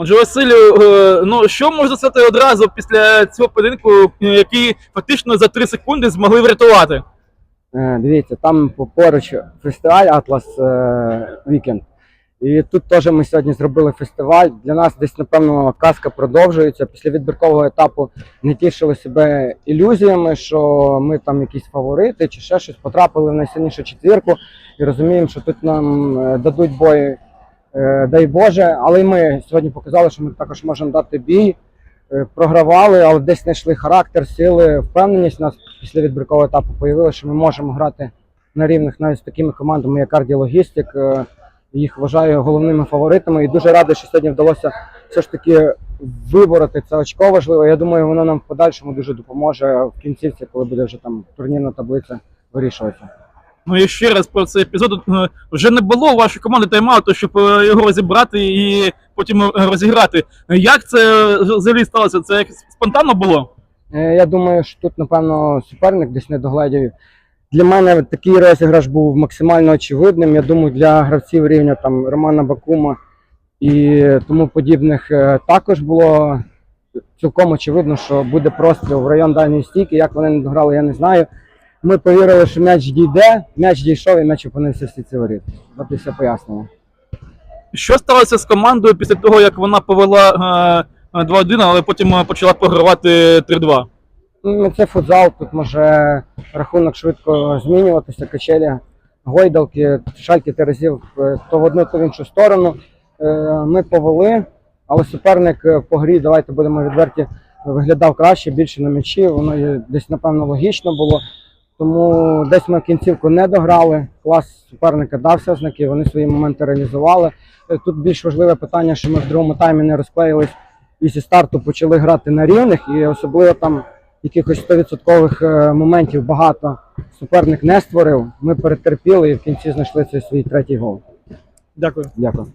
Отже, Василю, е, ну що можна сказати одразу після цього поєдинку, е, який фактично за 3 секунди змогли врятувати? Е, Дивіться, там поруч фестиваль Атлас Вікенд. І тут теж ми сьогодні зробили фестиваль. Для нас десь, напевно, казка продовжується. Після відбіркового етапу не тішили себе ілюзіями, що ми там якісь фаворити чи ще щось потрапили в найсильнішу четвірку і розуміємо, що тут нам дадуть бой, е, дай Боже. Але ми сьогодні показали, що ми також можемо дати бій. Е, Програвали, але десь знайшли характер, сили, впевненість. У нас після відбіркового етапу появилося, що ми можемо грати на рівних навіть з такими командами, як Кардіологістик. Е, Їх вважаю головними фаворитами. І дуже радий, що сьогодні вдалося все ж таки вибороти це очко важливо. Я думаю, воно нам в подальшому дуже допоможе в кінцівці, коли буде вже там турнірна таблиця вирішуватися. Ну і ще раз про цей епізод. Е, Вже не було у вашої команди тайм-ауту, щоб е, його розібрати і потім е, розіграти. Як це взагалі сталося? Це якось спонтанно було? Я думаю, що тут, напевно, суперник десь не догледів. Для мене такий розіграш був максимально очевидним. Я думаю, для гравців рівня там Романа Бакума і тому подібних також було цілком очевидно, що буде простріл в район дальньої стійки. Як вони не дограли, я не знаю. Ми повірили, що м'яч дійде, м'яч дійшов і м'яч опинився в стійці воріт. От і все пояснення. Що сталося з командою після того, як вона повела е, е, 2-1, але потім е, почала програвати 3-2? Ну, це футзал, тут може рахунок швидко змінюватися, качелі, гойдалки, шальки разів е, то в одну, то в іншу сторону. Е, Ми повели, але суперник е, по грі, давайте будемо відверті, виглядав краще, більше на м'ячі. Воно десь, напевно, логічно було. Тому десь ми кінцівку не дограли. Клас суперника дався знаки, вони свої моменти реалізували. Е, Тут більш важливе питання, що ми в другому таймі не розклеїлись і зі старту почали грати на рівних, і особливо там якихось 100% е, моментів багато суперник не створив. Ми перетерпіли і в кінці знайшли цей свій третій гол. Дякую. Дякую.